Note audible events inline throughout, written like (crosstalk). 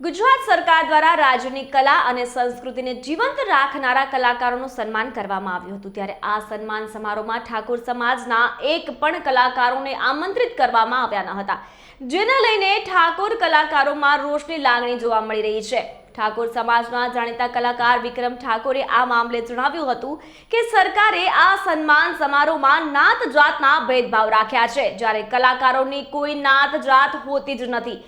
ગુજરાત સરકાર દ્વારા રાજ્યની કલા અને સંસ્કૃતિને જીવંત રાખનારા કલાકારોનું સન્માન કરવામાં આવ્યું હતું. ત્યારે આ સન્માન સમારોહમાં ઠાકોર સમાજના એક પણ કલાકારોને આમંત્રિત કરવામાં આવ્યા ન હતા. જેને લઈને ઠાકોર કલાકારોમાં રોષની લાગણી જોવા મળી રહી છે. ઠાકોર સમાજના જાણીતા કલાકાર વિક્રમ ઠાકોરે આ મામલે જણાવ્યું હતું કે સરકારે આ સન્માન સમારોહમાં નાત જાતના ભેદભાવ રાખ્યા છે. જ્યારે કલાકારોની કોઈ નાત જાત હોતી જ નથી.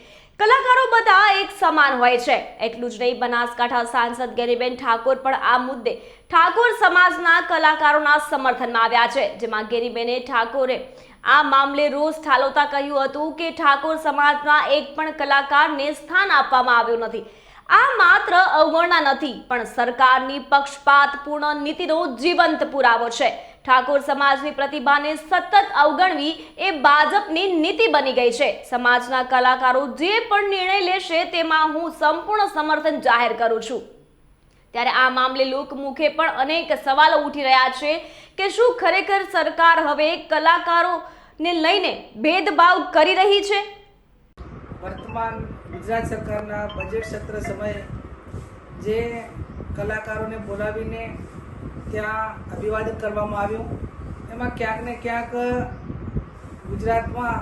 કલાકારો બધા એક સમાન હોય છે. એટલું જ નહીં, બનાસકાંઠા સાંસદ ગેરીબેન ઠાકોર પણ આ મુદ્દે ઠાકોર સમાજના કલાકારોના સમર્થનમાં આવ્યા છે, જેમાં ગેરીબેને ઠાકોરે આ મામલે રોષ ઠાલવતા કહ્યું હતું કે ઠાકોર સમાજના એક પણ કલાકારને સ્થાન આપવામાં આવ્યું નથી. આ માત્ર અવગણના નથી, પણ સરકારની પક્ષપાતપૂર્ણ નીતિનો જીવંત પુરાવો છે. ઠાકોર સમાજની પ્રતિભાને સતત અવગણવી એ ભાજપની નીતિ બની ગઈ છે. સમાજના કલાકારો જે પણ નિર્ણય લેશે તેમાં હું સંપૂર્ણ સમર્થન જાહેર કરું છું. ત્યારે આ મામલે લોકમુખે પણ અનેક સવાલો ઉઠી રહ્યા છે કે શું ખરેખર સરકાર હવે કલાકારોને લઈને ભેદભાવ કરી રહી છે? વર્તમાન ગુજરાત સરકારના બજેટ સત્ર સમયે જે કલાકારોને બોલાવીને ત્યાં અભિવાદન કરવામાં આવ્યું. એમાં ક્યાંક ને ક્યાંક ગુજરાતમાં,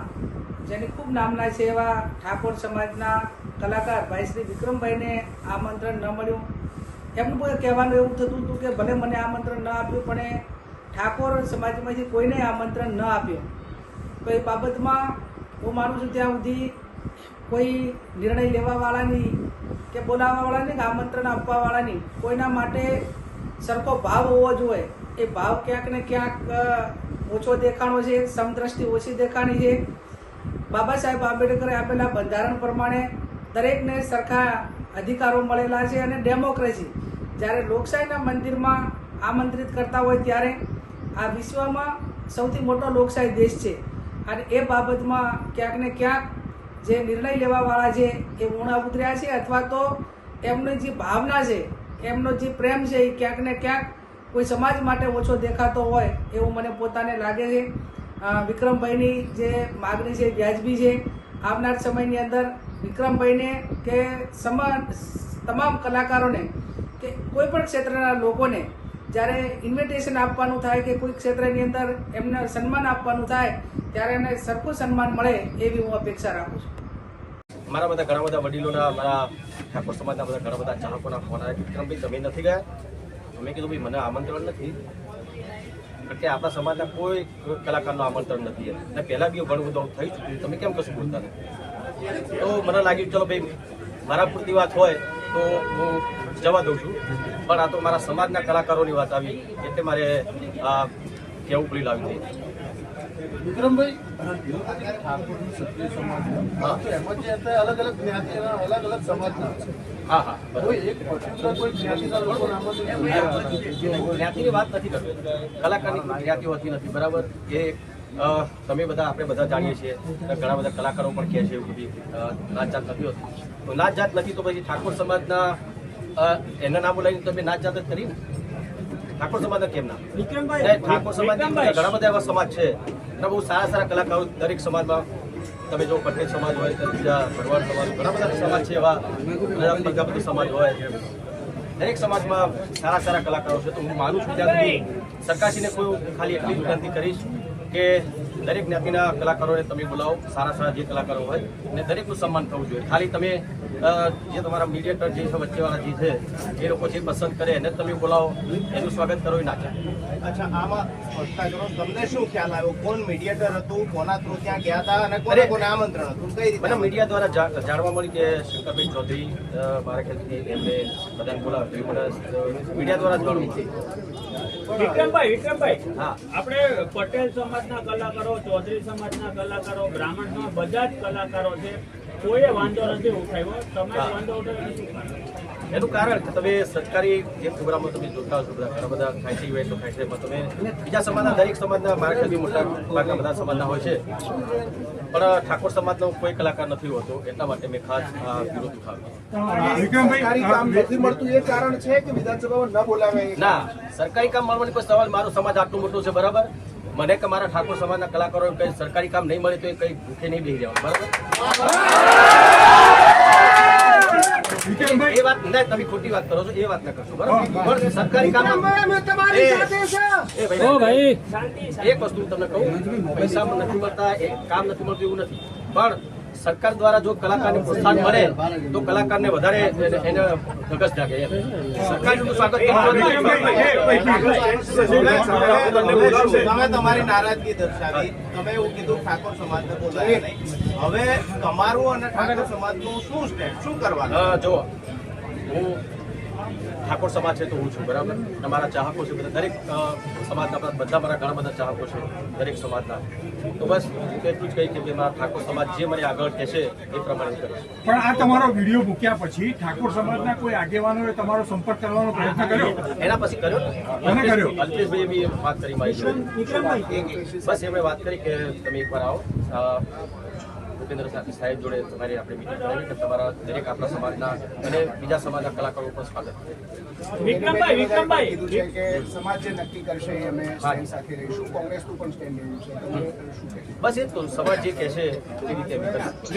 જેની ખૂબ નામના છે એવા ઠાકોર સમાજના કલાકાર ભાઈ શ્રી વિક્રમભાઈને આમંત્રણ ન મળ્યું. એમનું પણ કહેવાનું એવું થતું હતું કે ભલે મને આમંત્રણ ન આપ્યું, પણ એ ઠાકોર સમાજમાંથી કોઈને આમંત્રણ ન આપ્યું. તો એ બાબતમાં હું માનું છું ત્યાં સુધી કોઈ નિર્ણય લેવાવાળાની કે બોલાવવાવાળાની કે આમંત્રણ આપવાવાળાની કોઈના માટે સરખો ભાવ હોવો જોઈએ. એ ભાવ ક્યાંક ને ક્યાંક ઓછો દેખાણો છે, સમદ્રષ્ટિ ઓછી દેખાણી છે. બાબા સાહેબ આંબેડકરે આપેલા બંધારણ પ્રમાણે દરેકને સરખા અધિકારો મળેલા છે અને ડેમોક્રેસી. જ્યારે લોકશાહીના મંદિરમાં આમંત્રિત કરતા હોય ત્યારે આ વિશ્વમાં સૌથી મોટો લોકશાહી દેશ છે. અને એ બાબતમાં ક્યાંક ને ક્યાંક જે નિર્ણય લેવાવાળા છે એ ઉણા ઉતર્યા છે અથવા તો એમની જે ભાવના છે એમનો જે પ્રેમ છે એ ક્યાંક ને ક્યાંક કોઈ સમાજ માટે ઓછો દેખાતો હોય એવું મને પોતાને લાગે છે. વિક્રમભાઈની જે માગણી છે, વ્યાજબી છે, આવનાર સમયની અંદર વિક્રમભાઈને કે સમાન તમામ કલાકારોને કે કોઈ પણ ક્ષેત્રના લોકોને જ્યારે ઇન્વિટેશન આપવાનું થાય કે કોઈ ક્ષેત્રની અંદર એમને સન્માન આપવાનું થાય ત્યારે એને સરખું સન્માન મળે એવી હું અપેક્ષા રાખું છું. મારા બધા ઘણા બધા વડીલોના, મારા ઠાકોર સમાજના બધા ઘણા બધા ચાહકોના ફોન આવ્યા વિક્રમભાઈ તમે નથી ગયા? મેં કીધું, ભાઈ, મને આમંત્રણ નથી. કારણ કે આપણા સમાજના કોઈ કલાકારનું આમંત્રણ નથી. અને પહેલાં બી ઘણું બધું થઈ ચૂક્યું તમે કેમ કશું બોલતા નથી? તો મને લાગ્યું, ચલો ભાઈ, મારા પૂરતી વાત હોય તો હું જવા દઉં છું. પણ આ તો મારા સમાજના કલાકારોની વાત આવી, એટલે મારે કહેવું પડી લાવ્યું વિક્રમભાઈ ઠાકોરનું ક્ષત્રિય સમાજ. તો એમાં જે હતા અલગ અલગ જ્ઞાતિના અલગ અલગ સમાજના હા હા. કોઈ એક પર્ટિક્યુલર કોઈ જ્ઞાતિના લોકો જ્ઞાતિની વાત નથી કરવી કલાકારની જ્ઞાતિ હોતી નથી બરાબર? એ તમે બધા આપણે બધા જાણીએ છીએ. ઘણા બધા કલાકારો પણ કહે છે બધી નાત જાત નથી હોતી. તો નાત જાત નથી તો પછી ઠાકોર સમાજના એના એને ના બોલાવીને તમે નાચ જાત જ કરી ને? ઠાકોર સમાજના કેમ ના વિક્રમભાઈ ઠાકોર સમાજ ઘણા બધા એવા સમાજ છે. અને બહુ સારા સારા કલાકારો દરેક સમાજમાં. તમે જો પટેલ સમાજ હોય તો બીજા ભરવાડ સમાજ ઘણા બધા સમાજ છે એવા. બધા પ્રજાપતિ સમાજ હોય. દરેક સમાજમાં સારા સારા કલાકારો છે. તો હું માનું છું ત્યાં સુધી સરકારશ્રીને કોઈ ખાલી એટલી વિનંતી કરીશ કે દરેક જ્ઞાતિના કલાકારોને તમે બોલાવો સારા સારા જે કલાકારો હોય અને દરેકનું સન્માન થવું જોઈએ. ખાલી તમે જે તમારા મીડિયેટર જે છે વચ્ચેવાળા જે છે એ લોકો જે પસંદ કરે એને તમે બોલાવો એનું સ્વાગત કરો એ ના ચાલે અચ્છા આમાં સ્પષ્ટતા કરો તમને શું ખ્યાલ આવ્યો? કોણ મીડિયેટર હતું કોના થ્રુ ત્યાં ગયા હતા અને કોને કોને આમંત્રણ હતું? કઈ રીતે મને મીડિયા દ્વારા જાણવા મળી કે શંકરભાઈ ચૌધરી મારા ખ્યાલથી એમને બધાને બોલાવ્યું. મને મીડિયા દ્વારા જાણવા વિક્રમભાઈ વિક્રમભાઈ હા. આપણે પટેલ સમાજના કલાકારો ચૌધરી સમાજના કલાકારો બ્રાહ્મણ બધા જ કલાકારો છે કોઈએ વાંધો નથી ઉઠાવ્યો. તમે વાંધો ઉઠાવ્યો? એનું કારણ કે તમે સરકારી જે પ્રોગ્રામો તમે જોતા હશો બધા ઘણા બધા છે ઇવેન્ટો થાય છે તમે બીજા સમાજના દરેક સમાજના મારા ખ્યાલથી મોટા ભાગના બધા સમાજના હોય છે. પણ ઠાકોર સમાજનો કોઈ કલાકાર નથી હોતો એટલા માટે મેં ખાસ વિરોધ ઉઠાવ્યો. સરકારી કામ નથી મળતું એ કારણ છે કે વિધાનસભામાં બોલાવે ના સરકારી કામ મળવાની કોઈ સવાલ મારો સમાજ આટલું મોટું છે બરાબર? મને કે મારા ઠાકોર સમાજના કલાકારો કઈ સરકારી કામ નહીં મળે તો એ કઈ ભૂખે નહીં બેસી જવા બરાબર? વાત ના તમે ખોટી વાત કરો છો એ વાત ના કરશો બરાબર? સરકારી કામ એ એ ભાઈ એક વસ્તુ હું તમને કહું પૈસા નથી મળતા એ કામ નથી મળતું એવું નથી. પણ સરકાર દ્વારા જો કલાકારને પ્રોત્સાહન મળે તો કલાકારને વધારે એને- ધગસ જાગે. સરકારનું સ્વાગત તમે તમારી નારાજગી દર્શાવી તમે એવું કીધું ઠાકોર સમાજને બોલાવ્યા નહીં. હવે તમારું અને ઠાકોર સમાજનું શું સ્ટેન્ડ શું કરવાનું? જો હું ઠાકોર સમાજ છે તો હું છું બરાબર? અને મારા ચાહકો છે બધા. દરેક સમાજના બધા બધા મારા ઘણા બધા ચાહકો છે દરેક સમાજના. તો બસ હું એટલું જ કહી કે મારા ઠાકોર સમાજ જે મને આગળ કહેશે એ પ્રમાણે કરીશ. પણ આ તમારો વીડિયો મૂક્યા પછી ઠાકોર સમાજના કોઈ આગેવાનોએ તમારો સંપર્ક કરવાનો પ્રયત્ન કર્યો? એના પછી કર્યો ને? કર્યો? અલ્પેશભાઈએ બી વાત કરી મારી બસ એમણે વાત કરી કે તમે એકવાર આવો. ભૂપેન્દ્ર સાહેબ જોડે તમારી આપણે મીટિંગ કરાવી કે તમારા દરેક આપણા સમાજના અને બીજા સમાજના કલાકારો પણ સ્વાગત છે. વિક્રમભાઈ વિક્રમભાઈ. કીધું છે કે સમાજ જે નક્કી કરશે અમે સાથે રહીશું. કોંગ્રેસનું પણ સ્ટેન્ડ એવું છે. તમે શું કહેશો બસ એ તો. સમાજ જે કહેશે એ રીતે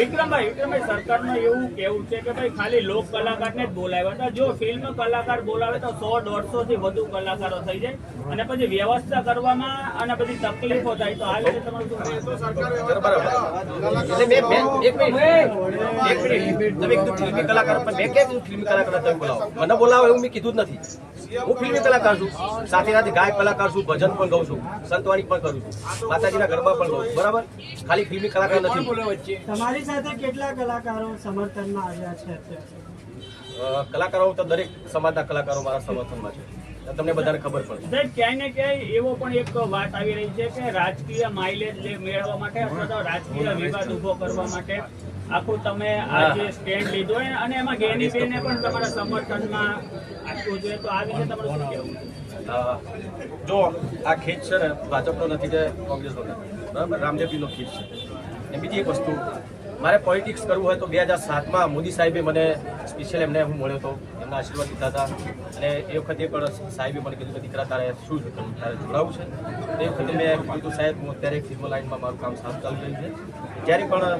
વિક્રમભાઈ વિક્રમભાઈ સરકારનું એવું કેવું છે કે ભાઈ ખાલી લોક કલાકારને જ બોલાવ્યા હતા જો ફિલ્મ કલાકાર બોલાવે તો સો દોઢસો થી વધુ કલાકારો થઈ જાય. અને પછી વ્યવસ્થા કરવામાં અને બધી તકલીફો થાય તો આ રીતે તમારું ફિલ્મી કલાકાર પણ મેં ક્યાં ફિલ્મી કલાકાર તમે બોલાવો? મને બોલાવો એવું મેં કીધું જ નથી. હું ફિલ્મી કલાકાર છું. સાથે સાથે ગાયક કલાકાર છું ભજન પણ ગાઉં છું. સંતવાણી પણ કરું છું. માતાજીના ગરબા પણ ગાઉં બરાબર? ખાલી ફિલ્મી કલાકાર નથી. તમારી સાથે કેટલા કલાકારો સમર્થનમાં આવ્યા છે કલાકારો તો દરેક સમાજના કલાકારો મારા સમર્થનમાં છે. તમને બધાને ખબર પડે સાહેબ ક્યાંય ને ક્યાંય એવો પણ એક વાત આવી રહી છે કે રાજકીય માઇલેજ મેળવવા માટે અથવા તો રાજકીય વિવાદ ઊભો કરવા માટે આખું તમે આ જે સ્ટેન્ડ લીધો અને એમાં ગેની બેને પણ તમારા સમર્થનમાં આપવું જોઈએ તો આ વિશે તમારું શું કહેવું? જો આ ખેત છે ને ભાજપનો નથી કે કોંગ્રેસનો નથી. બરાબર? રામદેવજીનો ખેત છે. અને બીજી એક વસ્તુ મારે પોલિટિક્સ કરવું હોય તો બે હજાર સાતમાં મોદી સાહેબે મને સ્પેશિયલ એમને હું મળ્યો હતો એમના આશીર્વાદ લીધા હતા. અને એ વખતે પણ સાહેબે મને કીધું કે, દીકરા, તારે શું છે? તારે જોડાવું છે? એ વખતે મેં કીધું સાહેબ, હું અત્યારે ફિલ્મ લાઇનમાં મારું કામ સારું ચાલી રહ્યું છે. જ્યારે પણ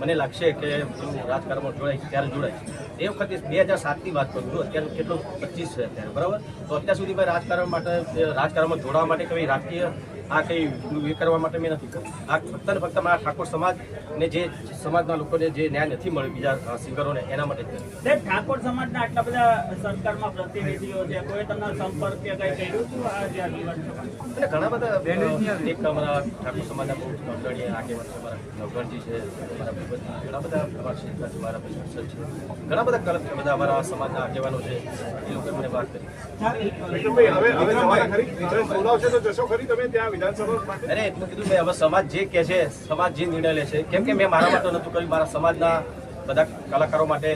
મને લાગશે કે હું રાજકારણમાં જોડાઈશ ત્યારે જોડાઈશ એ વખતે બે હજાર સાતની વાત કરું છું, અત્યારે કેટલું પચીસ છે અત્યારે, બરાબર? તો અત્યાર સુધી મેં રાજકારણ માટે, રાજકારણમાં જોડાવા માટે કંઈ રાજકીય આ કઈ એ કરવા માટે મેં નથી કર્યું. આ ફક્ત ને ફક્ત મારા ઠાકોર સમાજ ને જે સમાજના લોકોને જે ન્યાય નથી મળ્યો બીજા સિંગરોને એના માટે સાહેબ ઠાકોર સમાજના આટલા બધા સરકારમાં પ્રતિનિધિઓ છે કોઈ તમને સંપર્ક કે કઈ કર્યું હતું આ જે આ વિવાદ છે? અને ઘણા બધા એક અમારા ઠાકોર સમાજના બહુ આગેવાન છે અમારા નવગણજી છે ઘણા બધા અમારા શેખા છે મારા છે. ઘણા બધા બધા અમારા સમાજના આગેવાનો છે એ લોકો મને વાત કરી. હવે હવે જવાના ખરી હવે બોલાવશે તો જશો ખરી તમે ત્યાં અરે એટલું કીધું મેં હવે સમાજ જે કે છે સમાજ જે નિર્ણય લે છે કેમ કે મેં મારા (coughs) માટે નતું કર્યું. મારા સમાજના બધા કલાકારો માટે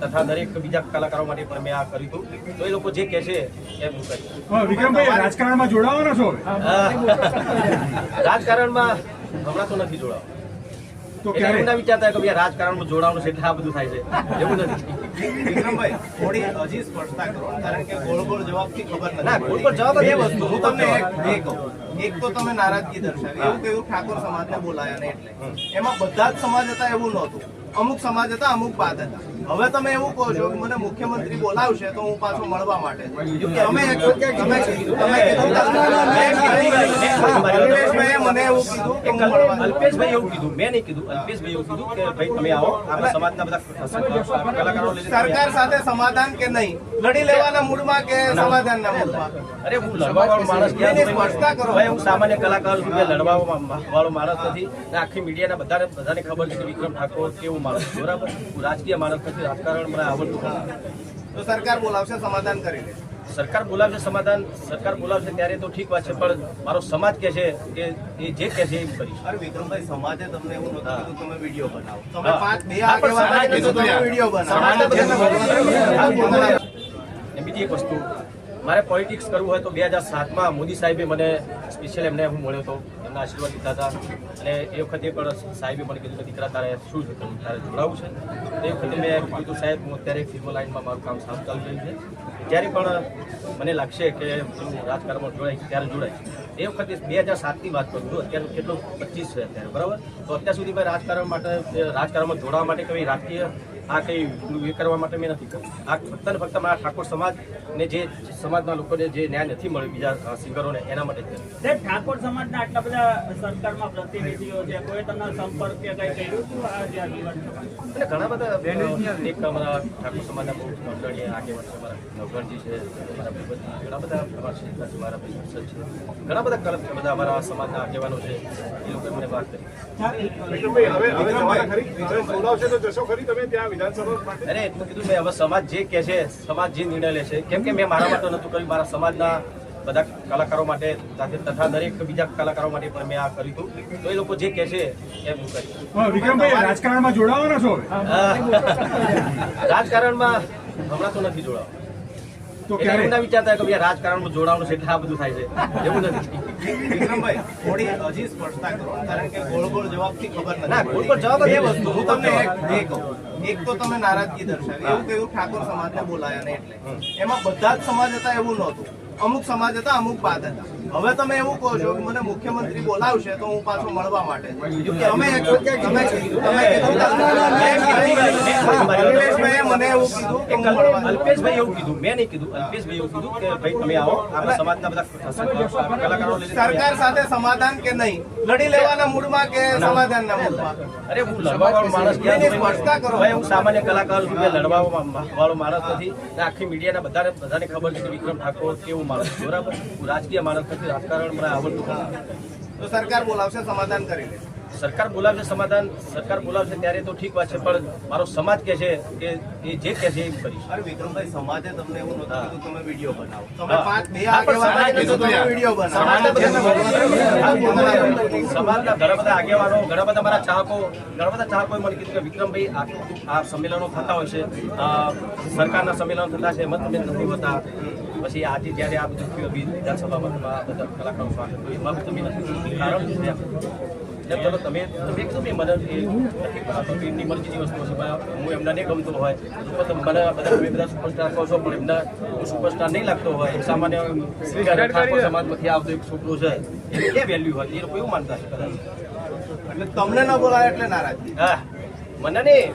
તથા દરેક બીજા કલાકારો માટે પણ મેં આ કર્યું હતું. તો એ લોકો જે કે છે એમ કર્યું વિક્રમભાઈ રાજકારણમાં જોડાવાના છો (laughs) રાજકારણમાં હમણાં તો નથી જોડાવ. તો એટલે એવું વિચારતા કે ભાઈ રાજકારણમાં જોડાવાનું છે એટલે આ બધું થાય છે એવું નથી વિક્રમભાઈ થોડી હજી સ્પષ્ટતા કરો કારણ કે ગોળ ગોળ જવાબથી ખબર નથી ના, ગોળ ગોળ જવાબ એ વસ્તુ. હું તમને એક એક તો તમે નારાજગી દર્શાવી એવું કહ્યું ઠાકોર સમાજને બોલાયા ને એટલે એમાં બધા જ સમાજ હતા એવું નહોતું અમુક સમાજ હતા અમુક બાદ હતા હવે તમે એવું કહો છો કે મને મુખ્યમંત્રી બોલાવશે તો હું પાછો મળવા માટે તમે તમે તમે અલ્પેશભાઈએ મને એવું કીધું કે અલ્પેશભાઈ એવું કીધું મેં નહીં કીધું અલ્પેશભાઈ એવું કીધું કે ભાઈ તમે આવો આપણા સમાજના બધા કલાકારો સરકાર સાથે સમાધાન કે નહીં? લડી લેવાના મૂડમાં કે સમાધાનના મૂડમાં? અરે હું લડવા માણસ સ્પષ્ટતા કરો. ભાઈ હું સામાન્ય કલાકાર છું લડવા વાળો માણસ નથી. આખી મીડિયાના બધાને બધાને ખબર છે કે વિક્રમ ઠાકોર કેવું માણસ છે, બરાબર? હું રાજકીય માણસ નથી રાજકારણ મને આવડતું તો સરકાર બોલાવશે સમાધાન કરી લે સરકાર બોલાવશે સમાધાન સરકાર બોલાવશે ત્યારે તો ઠીક વાત છે પણ મારો સમાજ કે છે કે એ જે કે છે એ કરી અરે વિક્રમભાઈ સમાજે તમને એવું નહોતું કીધું તમે વીડિયો બનાવો. તમે પાંચ બે પણ કીધું તમે વીડિયો બનાવો બીજી એક વસ્તુ મારે પોલિટિક્સ કરવું હોય તો બે હજાર સાતમાં મોદી સાહેબે મને સ્પેશિયલ એમને હું મળ્યો હતો. એમના આશીર્વાદ લીધા હતા. અને એ વખતે પણ સાહેબે મને કીધું કે દીકરા તારે શું છે? તારે જોડાવું છે? તે વખતે મેં કીધું સાહેબ હું અત્યારે ફિલ્મ લાઇનમાં મારું કામ સારું ચાલી રહ્યું છે. જ્યારે પણ મને લાગશે કે હું રાજકારણમાં જોડાય ત્યારે જોડાય એ વખતે બે હજાર સાતની વાત કરું છું અત્યારે કેટલું પચીસ છે અત્યારે, બરાબર? તો અત્યાર સુધી મેં રાજકારણ માટે, રાજકારણમાં જોડાવા માટે કોઈ રાજકીય આ કંઈ એ કરવા માટે મેં નથી કર્યું. આ ફક્ત ને ફક્ત મારા ઠાકોર સમાજ ને જે સમાજના લોકોને જે ન્યાય નથી મળ્યો બીજા સિંગરોને એના માટે જ કર્યું. ઠાકોર સમાજના આટલા બધા સરકારમાં પ્રતિનિધિઓ છે કોઈ તમને સંપર્ક કે કઈ કર્યું હતું આ જે અને ઘણા બધા એક અમારા ઠાકોર સમાજના બહુ અગ્રણી આગેવાન છે અમારા નવગણજી છે અમારા ઘણા બધા અમારા શેઠા છે મારા ભાઈ છે. ઘણા બધા બધા અમારા સમાજના આગેવાનો છે એ લોકો મને વાત કરી. વિક્રમભાઈ હવે હવે ખરી હવે તો જશો ખરી? તમે ત્યાં અરે એટલું કીધું મેં હવે સમાજ જે કે છે સમાજ જે નિર્ણય લે છે કેમ કે મેં મારા માટે નતું કર્યું મારા સમાજના બધા કલાકારો માટે સાથે તથા દરેક બીજા કલાકારો માટે પણ મેં આ કર્યું હતું. તો એ લોકો જે કે છે એમ હું કર્યું વિક્રમભાઈ રાજકારણમાં જોડાવાના છો રાજકારણમાં હમણાં તો નથી જોડાવ. તો ક્યારે? એવું ના વિચારતા કે ભાઈ રાજકારણમાં જોડાવાનું છે એટલે આ બધું થાય છે. એવું નથી. વિક્રમભાઈ થોડી હજી સ્પષ્ટતા કરો કારણ કે ગોળ ગોળ જવાબથી ખબર નથી. ના, ગોળ ગોળ જવાબ એ વસ્તુ. હું તમને એક તો તમે નારાજગી દર્શાવી. એવું કહ્યું ઠાકોર સમાજને બોલાયા ને એટલે. એમાં બધા જ સમાજ હતા એવું નહોતું. અમુક સમાજ હતા અમુક બાદ હતા. હવે તમે એવું કહો છો કે મને મુખ્યમંત્રી બોલાવશે તો હું પાછો મળવા માટે. અમે તમે તમે અલ્પેશભાઈએ મને એવું કીધું કે એક હું મળવા અલ્પેશભાઈ એવું કીધું મેં નહીં કીધું અલ્પેશભાઈ એવું કીધું કે ભાઈ તમે આવો આપણા સમાજના બધા કલાકારો સરકાર સાથે સમાધાન કે નહીં? લડી લેવાના મૂડમાં કે સમાધાનના મૂડમાં? અરે હું લડવા વાળો માણસ સ્પષ્ટતા કરો. ભાઈ, હું સામાન્ય કલાકાર છું લડવા વાળો માણસ નથી. આખી મીડિયાના બધાને બધાને ખબર છે વિક્રમ ઠાકોર કેવું માણસ બરાબર? હું રાજકીય માણસ નથી રાજકારણ મને આવડતું તો સરકાર બોલાવશે સમાધાન કરી સરકાર બોલાવશે સમાધાન સરકાર બોલાવશે ત્યારે તો ઠીક વાત છે પણ મારો સમાજ કે છે કે એ જે કે છે એ કરીશ. અરે વિક્રમભાઈ સમાજે તમને એવું નહોતું હા. કીધું તમે વીડિયો બનાવો. તમે પાંચ બે હા, વીડિયો સમાજના બનાવો સમાજના ઘણા બધા આગેવાનો ઘણા બધા મારા ચાહકો ઘણા બધા ચાહકોએ મને કીધું કે વિક્રમભાઈ આ આ સંમેલનો થતા હોય છે. સરકારના સંમેલનો થતા છે એમાં તમે નથી હોતા. પછી આજે જ્યારે આ બધું વિધાનસભામાં બધા કલાકારો સ્વાગત થયું એમાં બી તમે નથી કારણ ચલો તમે તમે કીધું કે મને એ નથી કરાતો કે એમની મરજીની વસ્તુ છે હું એમને નહીં ગમતો હોય તો તમે મને બધા તમે બધા સુપરસ્ટાર કહો છો પણ એમને હું સુપરસ્ટાર નહીં લાગતો હોય. સામાન્ય સમાજમાંથી આવતો એક છોકરો છે એ ક્યાં વેલ્યુ હોય? એ લોકો એવું માનતા છે કદાચ. એટલે તમને ન બોલાય એટલે નારાજગી હા મને નહીં.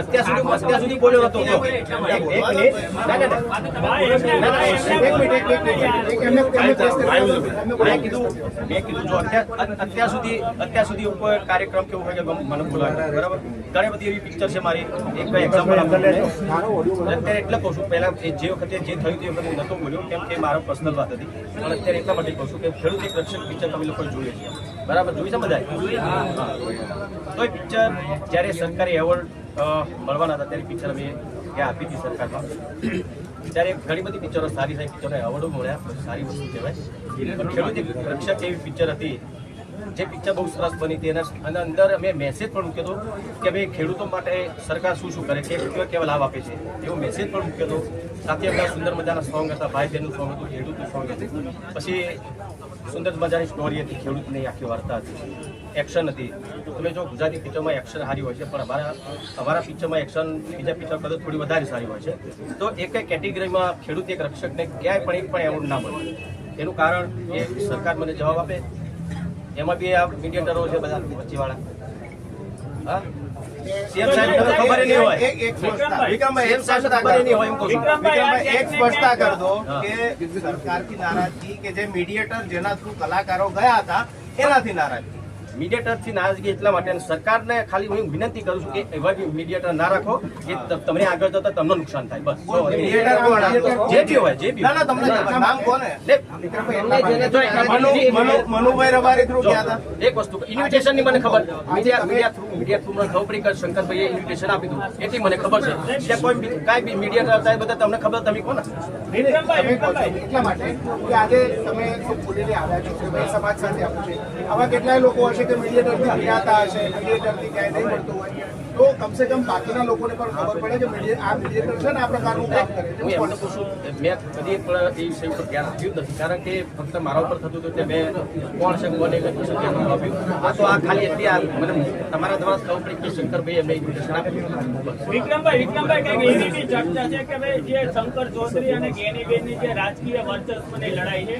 અત્યાર સુધી અત્યાર સુધી બોલ્યો હતો. એક એક મિનિટ. ના ના ના. હા, એમને- ના, ના, એમને- એક મિનિટ, એક મિનિટ, એમને- એમને મેં કીધું મેં કીધું જો અત્યાર અત્યાર સુધી અત્યાર સુધી કોઈ કાર્યક્રમ કેવું હોય કે મને બોલાવે બરાબર? ઘણી બધી એવી પિક્ચર છે મારી. એક એક્ઝામ્પલ આપું. અત્યારે એટલે કહું છું પહેલાં જે વખતે જે થયું તે વખતે નતો બોલ્યો કેમ કે મારો પર્સનલ વાત હતી. પણ અત્યારે એટલા માટે કહું છું કે ખેડૂત એક રક્ષક પિક્ચર તમે લોકો જોઈએ છે બરાબર? જોઈ છે બધા તો એ પિક્ચર જ્યારે સરકારી એવોર્ડ મળવાના હતા ત્યારે પિક્ચર અમે ત્યાં આપી હતી સરકારમાં. ત્યારે ઘણી બધી પિક્ચરો સારી સારી પિક્ચરો એવોર્ડો મળ્યા સારી વસ્તુ કહેવાય. રક્ષક એવી પિક્ચર હતી જે પિક્ચર બહુ સરસ બની હતી અને અંદર અમે મેસેજ પણ મૂક્યો હતો કે ભાઈ ખેડૂતો માટે સરકાર શું શું કરે છે કેવા કેવા લાભ આપે છે, એવો મેસેજ પણ મૂક્યો હતો. સાથે એમના સુંદર મજાના સોંગ હતા, ભાઈ બહેનનું સોંગ હતું, ખેડૂતનું સોંગ હતું. પછી સુંદર મજાની સ્ટોરી હતી, ખેડૂતની આખી વાર્તા હતી. એક્શન હતી. તમે જો ગુજરાતી પિક્ચરમાં એક્શન સારી હોય છે, પણ અમારા અમારા પિક્ચરમાં એક્શન બીજા પિક્ચર કરતાં થોડી વધારે સારી હોય છે. તો એક કેટેગરીમાં ખેડૂત એક રક્ષકને ક્યાંય પણ એક પણ એવોર્ડ ના મળે. એનું કારણ એ, સરકાર મને જવાબ આપે એમાં બી આ મીડિયેટરો છે બધા વચ્ચેવાળા. હા? સીએમ સાહેબ તમને ખબર નહીં હોય. એક સ્પષ્ટતા વિક્રમભાઈ સીએમ સાહેબ ખબર નહીં હોય એમ કહું એક સ્પષ્ટતા કર દો. કે સરકારથી નારાજગી કે જે મીડિયેટર જેના થ્રુ કલાકારો ગયા હતા એનાથી નારાજગી મીડિયેટરથી નારાજગી એટલા માટે અને સરકારને ખાલી હું વિનંતી કરું છું કે એવા બી મીડિયેટર ના રાખો કે તમને આગળ જતા તમને નુકસાન થાય બસ? જે બી હોય જે બી ના ના તમને નામ કોને લે, એમને જેને જો મનુ મનુ- મનુભાઈ રબારી થ્રુ જો, ગયા હતા. એક વસ્તુ ઇન્વિટેશનની મને ખબર. Media media through media through મને ખબર પડી કે શંકરભાઈએ ઇન્વિટેશન આપી દીધું. એથી મને ખબર છે બીજા કોઈ બી- કાંઈ બી મીડિયા હતા એ બધા તમને ખબર તમે કોણ. એટલા માટે કે આજે તમે બોલીને આવ્યા છો સમાજ સાથે આવું છે. આવા કેટલાય લોકો હશે કે મીડિયેટરથી જ્ઞાતા હશે મીડિયેટરથી ક્યાંય નહીં મળતું હોય. તો કમસે કમ બાકીના લોકોને પણ ખબર પડે કે મીડિયા આ મીડિયેટર છે ને આ પ્રકારનું કામ કરે છે. હું એમને પૂછું મેં કદી પણ એ વિષય ઉપર ધ્યાન આપ્યું નથી કારણ કે ફક્ત મારા ઉપર થતું હતું કે મેં કોણ છે કોને કહ્યું કશું ધ્યાન આપ્યું. આ તો આ ખાલી એટલી આ મને તમારા દ્વારા ખબર પડી કે શંકરભાઈ એમને ઇન્વિટેશન આપ્યું. વિક્રમભાઈ વિક્રમભાઈ કંઈક એવી બી ચર્ચા છે કે ભાઈ જે શંકર ચૌધરી અને ગેનીબેનની જે રાજકીય વર્ચસ્વની લડાઈ છે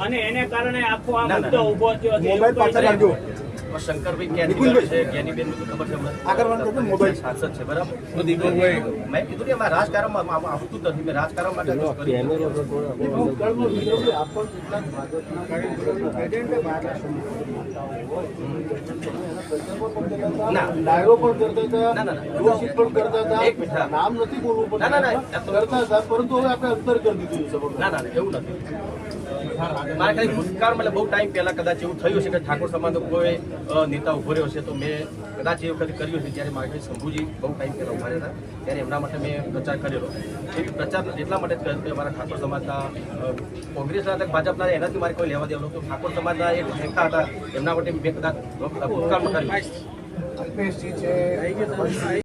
અને એને કારણે આખો આ. મુદ્દો ઊભો થયો છે શંકરભાઈ ક્યાંથી છે? જ્ઞાનીબેન ખબર છે આગળ મોબાઈલ. સાંસદ છે બરાબર? મેં કીધું કે એમાં રાજકારણમાં આવતું નથી. મેં રાજકારણ માટે કરતા ના, ના, હતા પણ કરતા હતા. નામ નથી બોલવું ના, ના, ના. કરતા હતા પરંતુ હવે આપણે અંતર કરી દીધું છે ના ના, એવું નથી. મારે ખાલી ભૂતકાળ મતલબ બહુ ટાઈમ પહેલા કદાચ એવું થયું છે કે ઠાકોર સમાજનો કોઈ નેતા ઊભો રહ્યો છે તો મેં કદાચ એ વખતે કર્યું છે જ્યારે મારે શંભુજી બહુ ટાઈમ પહેલા ઊભા રહ્યા હતા, ત્યારે એમના માટે મેં પ્રચાર કરેલો. એ પ્રચાર એટલા માટે જ કર્યો કે અમારા ઠાકોર સમાજના કોંગ્રેસના ભાજપના એનાથી મારે કોઈ લેવા દેવાનું તો ઠાકોર સમાજના એક નેતા હતા, એમના માટે મેં કદાચ ભૂતકાળમાં કર્યું. છે